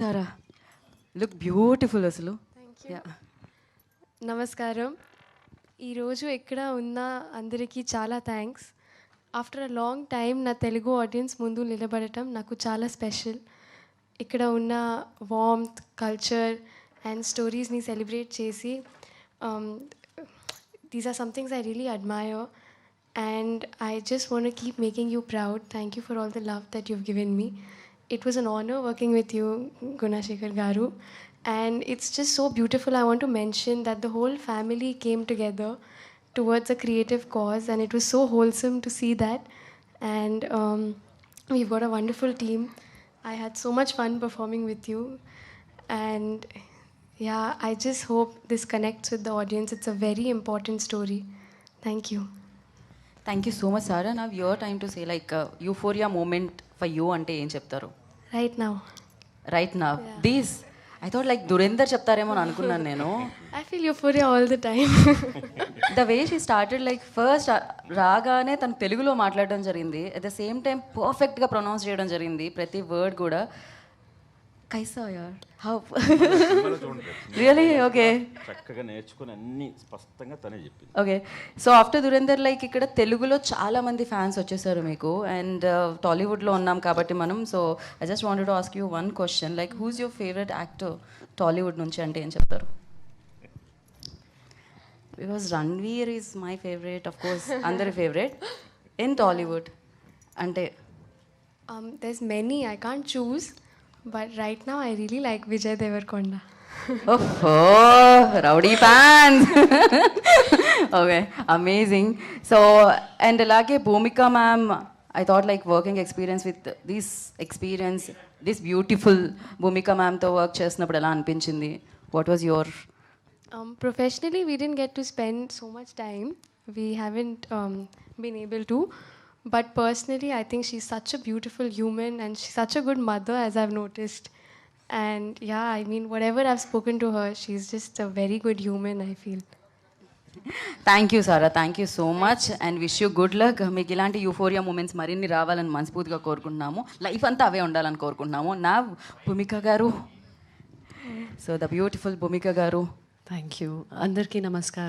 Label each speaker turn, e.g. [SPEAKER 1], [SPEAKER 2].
[SPEAKER 1] తారా look beautiful అసలు.
[SPEAKER 2] Thank you
[SPEAKER 1] yeah
[SPEAKER 2] నమస్కారం. ఈరోజు ఎక్కడ ఉన్న అందరికీ చాలా thanks after a long time నా తెలుగు ఆడియన్స్ ముందు నిలబడటం నాకు చాలా స్పెషల్ ఇక్కడ ఉన్న వామ్త్ కల్చర్ అండ్ స్టోరీస్ని సెలబ్రేట్ చేసి these are somethings I really admire and I just want keep making you proud thank you for all the love that you've given me. it was an honor working with you, Gunashekar Garu. And it's just so beautiful. I want to mention that the whole family came together towards a creative cause, and it was so wholesome to see that. And um, we've got a wonderful team. I had so much fun performing with you. And yeah, I just hope this connects with the audience. It's a very important story. Thank you.
[SPEAKER 1] Thank you so much, Sarah. Now, your time to say, like, uh, euphoria moment for you అంటే ఏం చెప్తారు?
[SPEAKER 2] Right now.
[SPEAKER 1] Right నా this I thought like Durender చెప్తారేమో అని అనుకున్నాను నేను.
[SPEAKER 2] I feel euphoria all the time.
[SPEAKER 1] The way she started like first రాగానే తను తెలుగులో మాట్లాడడం జరిగింది. అట్ ద సేమ్ టైం పర్ఫెక్ట్గా ప్రొనౌన్స్ చేయడం జరిగింది. ప్రతి వర్డ్ కూడా. కైసా యార్ హౌ రియలీ ఓకే
[SPEAKER 3] చక్కగా నేర్చుకుని అన్ని స్పష్టంగా తనే చెప్పింది.
[SPEAKER 1] Okay so after Durender like ఇక్కడ తెలుగులో చాలా మంది ఫ్యాన్స్ వచ్చేసారు మీకు. అండ్ టాలీవుడ్లో ఉన్నాం కాబట్టి మనం. So I just wanted to ask you one question like who's your favourite actor Tollywood నుంచి అంటే ఏం చెప్తారు? Because Ranveer is my favourite of course అందరి ఫేవరెట్ ఇన్ టాలీవుడ్ అంటే
[SPEAKER 2] Um, there's many. I can't but right now I really like Vijay Devarkonda.
[SPEAKER 1] ఓహో rowdy fans okay amazing so and అలాగే Bhumika ma'am I thought like working experience with this experience this beautiful Bhumika మ్యామ్తో work చేసినప్పుడు ఎలా అనిపించింది what was your
[SPEAKER 2] Um, professionally, we didn't get to spend so much time. We haven't um, been able to. But personally, I think she's such a beautiful human and she's such a good mother, as I've noticed. And yeah, I mean, whatever I've spoken to her, she's just a very good human, I feel.
[SPEAKER 1] Thank you Sara thank you so much and wish you good luck మీకు ఇలాంటి euphoria moments మరిన్ని రావాలని మనస్ఫూర్తిగా కోరుకుంటున్నాము life అంతా అవే ఉండాలని కోరుకుంటున్నాము నా Bhumika garu so the beautiful Bhumika garu
[SPEAKER 4] thank you అందరికీ నమస్కారం